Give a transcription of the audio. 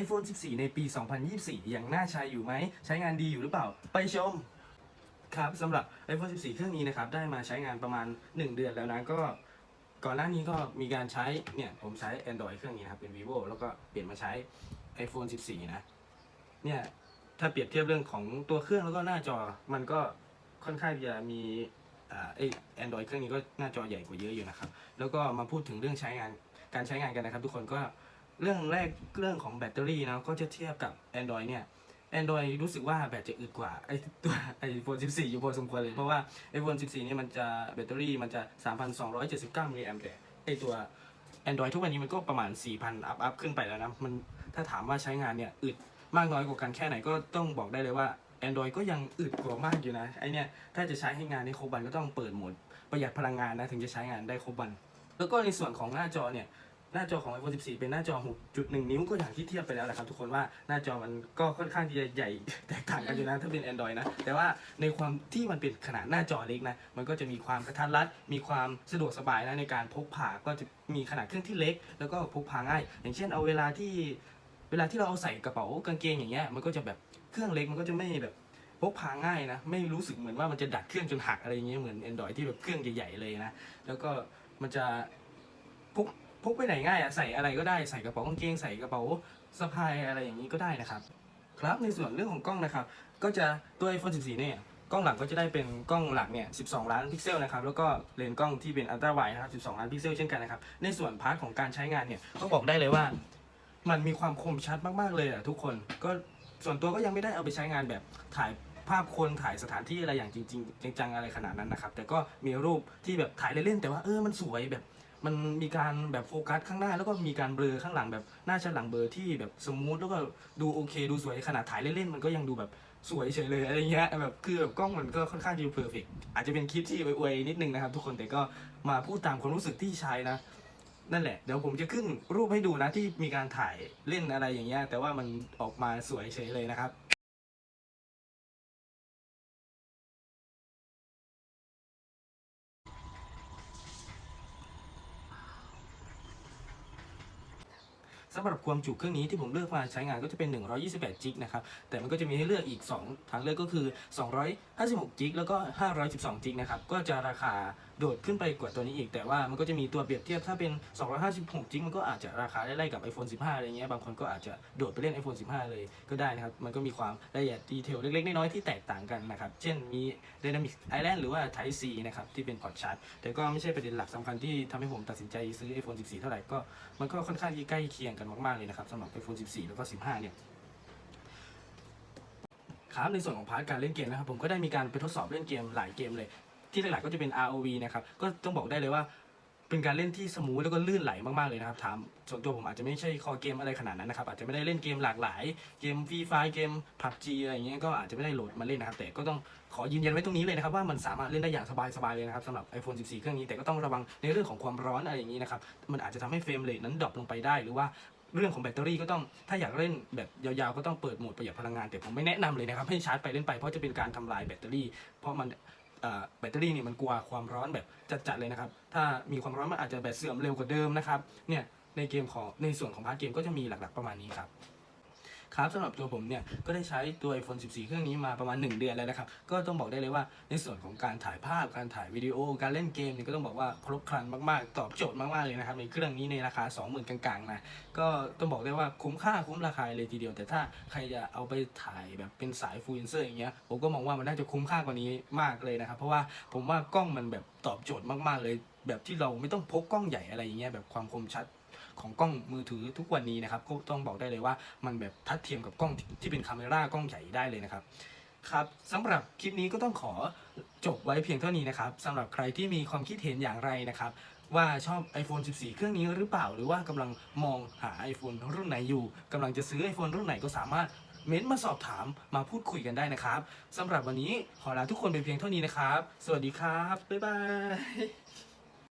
iPhone 14 ในปี 2024 ยังน่าใช้อยู่ไหม ใช้งานดีอยู่หรือเปล่า ไปชม ครับสำหรับ iPhone 14 เครื่องนี้นะครับ ได้มาใช้งานประมาณ 1 เดือนแล้วนะก็ ก่อนหน้านี้ก็มีการใช้ เนี่ย ผมใช้ Android เครื่องนี้นะครับเป็น vivo แล้วก็เปลี่ยนมาใช้ iPhone 14 นะ เนี่ย ถ้าเปรียบเทียบเรื่องของตัวเครื่องแล้วก็หน้าจอ มันก็ค่อนข้างจะมีอ่าไอแอนดรอยเครื่องนี้ก็หน้าจอใหญ่กว่าเยอะอยู่นะครับ แล้วก็มาพูดถึงเรื่องใช้งานการใช้งานกันนะครับ ทุกคนก็ เรื่องแรกเรื่องของแบตเตอรี่นะก็จะเทียบกับ Android เนี่ย Android รู้สึกว่าแบตจะอึดกว่าไอตัวไอโฟน14 อยู่พอสมควรเลย เพราะว่า iPhone 14 เนี่ยมันจะแบตเตอรี่มันจะ 3,279มิลลิแอมป์แต่ไอตัว Android ทุกวันนี้มันก็ประมาณ 4,000 อัพอัพขึ้นไปแล้วนะมันถ้าถามว่าใช้งานเนี่ยอึดมากน้อยกว่ากันแค่ไหนก็ต้องบอกได้เลยว่า Android ก็ยังอึดกว่ามากอยู่นะไอเนี่ยถ้าจะใช้ให้งานในครบวันก็ต้องเปิดโหมดประหยัดพลังงานนะถึงจะใช้งานได้ครบวันแล้วก็ในส่วนของหน้าจอเนี่ย หน้าจอของ iPhone 14 เป็นหน้าจอ 6.1 นิ้วก็อย่างที่เทียบไปแล้วแหละครับทุกคนว่าหน้าจอมันก็ค่อนข้างที่จะใหญ่แตกต่างกันอยู่นะถ้าเป็น Android นะ แต่ว่าในความที่มันเป็นขนาดหน้าจอเล็กนะ มันก็จะมีความกระทัดรัด มีความสะดวกสบายนะในการพกพาก็จะมีขนาดเครื่องที่เล็ก แล้วก็พกพาง่าย อย่างเช่นเอาเวลาที่เวลาที่เราเอาใส่กระเป๋ากางเกงอย่างเงี้ยมันก็จะแบบเครื่องเล็กมันก็จะไม่แบบพกพาง่ายนะ ไม่รู้สึกเหมือนว่ามันจะดัดเครื่องจนหักอะไรอย่างเงี้ยเหมือน Android ที่แบบเครื่องใหญ่ๆเลยนะแล้วก็มันจะพก พกไปไหนง่ายอะใส่อะไรก็ได้ใส่กระเป๋ากางเกงใส่กระเป๋าสะพายอะไรอย่างนี้ก็ได้นะครับ ครับในส่วนเรื่องของกล้องนะครับ ก็จะตัว iPhone 14 เนี่ยกล้องหลังก็จะได้เป็นกล้องหลักเนี่ย 12 ล้านพิกเซลนะครับแล้วก็เลนส์กล้องที่เป็นอัลตร้าไวด์นะครับ 12 ล้านพิกเซลเช่นกันนะครับในส่วนพาร์ทของการใช้งานเนี่ยก็บอกได้เลยว่า มันมีความคมชัดมากๆเลยอะทุกคนก็ส่วนตัวก็ยังไม่ได้เอาไปใช้งานแบบถ่ายภาพคนถ่ายสถานที่อะไรอย่างจริง ๆ จังๆอะไรขนาดนั้นนะครับแต่ก็มีรูปที่แบบถ่ายเล่นๆแต่ว่าเออมันสวยแบบ มันมีการแบบโฟกัสข้างหน้าแล้วก็มีการเบลอข้างหลังแบบหน้าชั้นหลังเบลอที่แบบสมูทแล้วก็ดูโอเค ดูสวยขนาดถ่ายเล่นๆมันก็ยังดูแบบสวยเฉยเลยอะไรเงี้ยแบบคือแบบกล้องมันก็ค่อนข้างที่จะเพอร์เฟกอาจจะเป็นคลิปที่อวยๆนิดนึงนะครับทุกคนแต่ก็มาพูดตามความรู้สึกที่ใช้นะนั่นแหละเดี๋ยวผมจะขึ้นรูปให้ดูนะที่มีการถ่ายเล่นอะไรอย่างเงี้ยแต่ว่ามันออกมาสวยเฉยเลยนะครับ สำหรับความจุเครื่องนี้ที่ผมเลือกมาใช้งานก็จะเป็น 128จิกนะครับ แต่มันก็จะมีให้เลือกอีก 2 ทางเลือกก็คือ 256จิกแล้วก็ 512จิกนะครับ ก็จะราคาโดดขึ้นไปกว่าตัวนี้อีก แต่ว่ามันก็จะมีตัวเปรียบเทียบถ้าเป็น 256จิกมันก็อาจจะราคาได้ไล่กับ iPhone 15 อะไรเงี้ย บางคนก็อาจจะโดดไปเล่น iPhone 15 เลยก็ได้นะครับ มันก็มีความละเอียดดีเทลเล็กๆน้อยๆที่แตกต่างกันนะครับ เช่นมี Dynamic Island หรือว่า Type C นะครับที่เป็นพอร์ตชาร์จ แต่ก็ไม่ใช่ประเด็นหลักสำคัญที่ทำให้ผมตัดสินใจซื้อ iPhone 14 เท่าไหร่ก็มันก็ค่อนข้างที่ใกล้เคียงกันมากๆเลยนะครับสำหรับ iPhone 14 แล้วก็ 15 เนี่ยครับในส่วนของพาร์ทการเล่นเกมนะครับผมก็ได้มีการไปทดสอบเล่นเกมหลายเกมเลย ที่หลักๆก็จะเป็น ROV นะครับก็ต้องบอกได้เลยว่า เป็นการเล่นที่สมูทแล้วก็ลื่นไหลมากๆเลยนะครับถามส่วนตัวผมอาจจะไม่ใช่คอเกมอะไรขนาดนั้นนะครับอาจจะไม่ได้เล่นเกมหลากหลายเกมฟรีไฟเกม PUBG อะไรอย่างเงี้ยก็อาจจะไม่ได้โหลดมาเล่นนะครับแต่ก็ต้องขอยืนยันไว้ตรงนี้เลยนะครับว่ามันสามารถเล่นได้อย่างสบายๆเลยนะครับสำหรับ iPhone 14 เครื่องนี้แต่ก็ต้องระวังในเรื่องของความร้อนอะไรอย่างนี้นะครับมันอาจจะทำให้เฟรมเรทนั้นดรอปลงไปได้หรือว่าเรื่องของแบตเตอรี่ก็ต้องถ้าอยากเล่นแบบยาวๆก็ต้องเปิดโหมดประหยัดพลังงานแต่ผมไม่แนะนำเลยนะครับให้ชาร์จไปเล่นไปเพราะจะเป็นการทำลายแบตเตอรี่ เพราะมัน แบตเตอรี่เนี่ยมันกลัวความร้อนแบบจัดๆเลยนะครับ ถ้ามีความร้อนมันอาจจะแบตเสื่อมเร็วกว่าเดิมนะครับ เนี่ยในเกมของในส่วนของพาร์ทเกมก็จะมีหลักๆประมาณนี้ครับ ครับสำหรับตัวผมเนี่ยก็ได้ใช้ตัว iPhone 14 เครื่องนี้มาประมาณ 1 เดือนแล้วนะครับ ก็ต้องบอกได้เลยว่าในส่วนของการถ่ายภาพ การถ่ายวิดีโอ การเล่นเกมเนี่ยก็ต้องบอกว่าครบครันมากๆ ตอบโจทย์มากๆเลยนะครับในเครื่องนี้ในราคา 20,000 กลางๆนะ ก็ต้องบอกได้ว่าคุ้มค่าคุ้มราคาเลยทีเดียว แต่ถ้าใครจะเอาไปถ่ายแบบเป็นสายฟูลเซอร์อย่างเงี้ย ผมก็มองว่ามันน่าจะคุ้มค่ากว่านี้มากเลยนะครับ เพราะว่าผมว่ากล้องมันแบบตอบโจทย์มากๆเลย แบบที่เราไม่ต้องพกกล้องใหญ่อะไรอย่างเงี้ยแบบความคมชัด ของกล้องมือถือทุกวันนี้นะครับก็ต้องบอกได้เลยว่ามันแบบทัดเทียมกับกล้องที่เป็นคาเมรากล้องใหญ่ได้เลยนะครับครับสำหรับคลิปนี้ก็ต้องขอจบไว้เพียงเท่านี้นะครับสำหรับใครที่มีความคิดเห็นอย่างไรนะครับว่าชอบ iPhone 14 เครื่องนี้หรือเปล่า หรือว่ากำลังมองหา iPhone รุ่นไหนอยู่กำลังจะซื้อ iPhone รุ่นไหนก็สามารถเม้นต์มาสอบถามมาพูดคุยกันได้นะครับสำหรับวันนี้ขอลาทุกคนเป็นเพียงเท่านี้นะครับ สวัสดีครับ บ๊ายบาย